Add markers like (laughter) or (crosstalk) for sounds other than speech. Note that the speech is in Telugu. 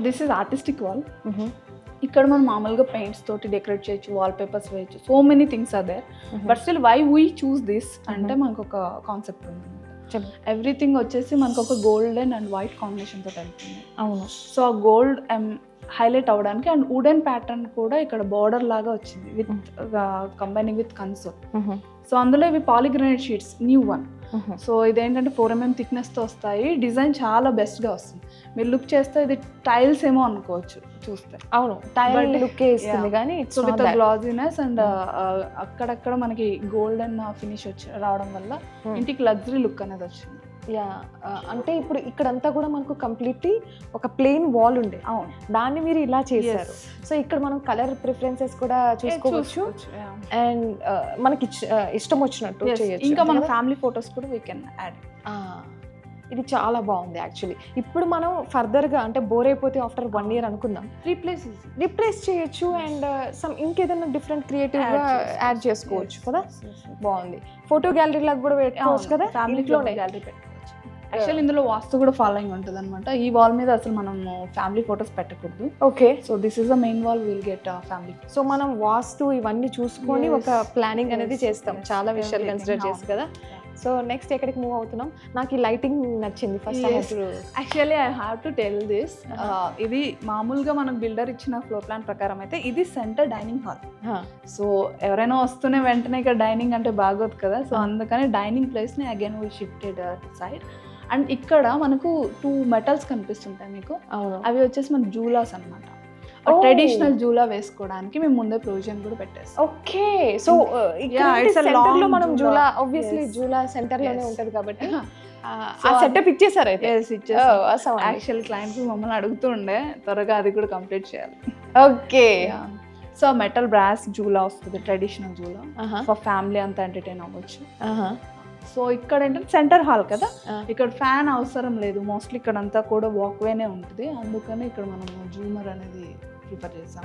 దిస్ ఇస్ ఆర్టిస్టిక్ వాల్ ఇక్కడ మనం మామూలుగా పెయింట్స్ తోటి డెకరేట్ చేయొచ్చు వాల్ పేపర్స్ వేయచ్చు so many things are there but still why we choose this అంటే మనకు ఒక కాన్సెప్ట్ ఉంది ఎవ్రీథింగ్ వచ్చేసి మనకు ఒక గోల్డెన్ అండ్ వైట్ కాంబినేషన్ తోటి వెళ్తుంది అవును. సో ఆ గోల్డ్ హైలైట్ అవ్వడానికి అండ్ వుడెన్ ప్యాటర్న్ కూడా ఇక్కడ బార్డర్ లాగా వచ్చింది with combining with console so అందులో ఇవి polygranite sheets new one so ఇదేంటంటే ఫోర్ ఎంఎం థిక్నెస్తో వస్తాయి. డిజైన్ చాలా బెస్ట్గా వస్తుంది. మీరు లుక్ చేస్తే ఇది టైల్స్ ఏమో అనుకోవచ్చు చూస్తే. అవును టైల్ లుక్ ఇస్తుంది. కానీ సో విత్ గ్లాజీనెస్ అండ్ అక్కడక్కడ మనకి గోల్డెన్ ఫినిష్ వచ్చి రావడం వల్ల. ఇంటికి లగ్జరీ లుక్ అనేది వచ్చింది. యా అంటే ఇప్పుడు ఇక్కడంతా కూడా మనకు కంప్లీట్లీ ఒక ప్లెయిన్ వాల్ ఉండే. అవును. దాన్ని మీరు ఇలా చేశారు. సో ఇక్కడ మనం కలర్ ప్రిఫరెన్సెస్ కూడా చూసుకోవచ్చు. అండ్ మనకి ఇచ్చ- uh, ఇష్టం వచ్చినట్టు. చేయొచ్చు. ఇంకా మన? ఫ్యామిలీ ఫొటోస్ కూడా వీ కెన్ యాడ్ ఇది చాలా బాగుంది యాక్చువల్లీ ఇప్పుడు మనం ఫర్దర్గా అంటే బోర్ అయిపోతే ఆఫ్టర్ వన్ ఇయర్ అనుకుందాం. రీప్లేస్ రిప్లేస్ చేయొచ్చు అండ్ సమ్ ఇంకేదైనా డిఫరెంట్ క్రియేటివ్గా యాడ్ చేసుకోవచ్చు. కదా? బాగుంది. ఫోటో గ్యాలరీ లాగా కూడా పెట్టుకోవచ్చు కదా? ఫ్యామిలీ ఇంట్లోనే. గ్యాలరీ పెట్టుకోవచ్చు. యాక్చువల్ ఇందులో వాస్తు కూడా ఫాలోయింగ్ ఉంటుంది అనమాట ఈ వాల్ మీద అసలు మనం ఫ్యామిలీ ఫొటోస్ పెట్టకూడదు. Okay so this is the main wall will get family so మనం వాస్తు ఇవన్నీ చూసుకొని. ఒక ప్లానింగ్ అనేది చేస్తాం. చాలా విషయాలు. కన్సిడర్ చేసి కదా. సో నెక్స్ట్ ఎక్కడికి మూవ్ అవుతున్నాం? నాకు ఈ లైటింగ్ నచ్చింది first. Actually I have to tell this. ఇది మామూలుగా మనకు బిల్డర్ ఇచ్చిన ఫ్లోర్ ప్లాన్ ప్రకారం అయితే ఇది సెంటర్ డైనింగ్ హాల్ సో ఎవరైనా వస్తూనే వెంటనే ఇక్కడ డైనింగ్ అంటే బాగోదు కదా. సో. అందుకని డైనింగ్ ప్లేస్ని again we shifted side and ఇక్కడ మనకు టూ మెటల్స్ కనిపిస్తుంటాయి మీకు. అవి వచ్చేసి మన జూలాస్ అనమాట. ట్రెడిషనల్ జూలా వేసుకోవడానికి మేము ముందే ప్రొవిజన్ కూడా పెట్టేస్తాం. ఓకే. సో సెంటర్లో మనం. జూలా ఆబ్వియస్లీ. జూలా సెంటర్లోనే. ఉంటది కాబట్టి. (laughs) ఆ సెటప్ ఇచ్చేసారు అయితే. యాక్చువల్ క్లయింట్స్ మమ్మల్ని అడుగుతూ ఉండే త్వరగా అది కూడా కంప్లీట్ చేయాలి. ఓకే. సో మెటల్ బ్రాస్ జూలా వస్తుంది ట్రెడిషనల్ జూలా ఫర్ ఫ్యామిలీ అంతా ఎంటర్టైన్ అవ్వచ్చు. సో ఇక్కడ ఏంటంటే సెంటర్ హాల్ కదా. ఇక్కడ ఫ్యాన్ అవసరం లేదు. మోస్ట్లీ ఇక్కడ అంతా కూడా వాక్వేనే ఉంటుంది. అందుకని ఇక్కడ మనం జూమర్ అనేది ప్రిఫర్ చేసాం.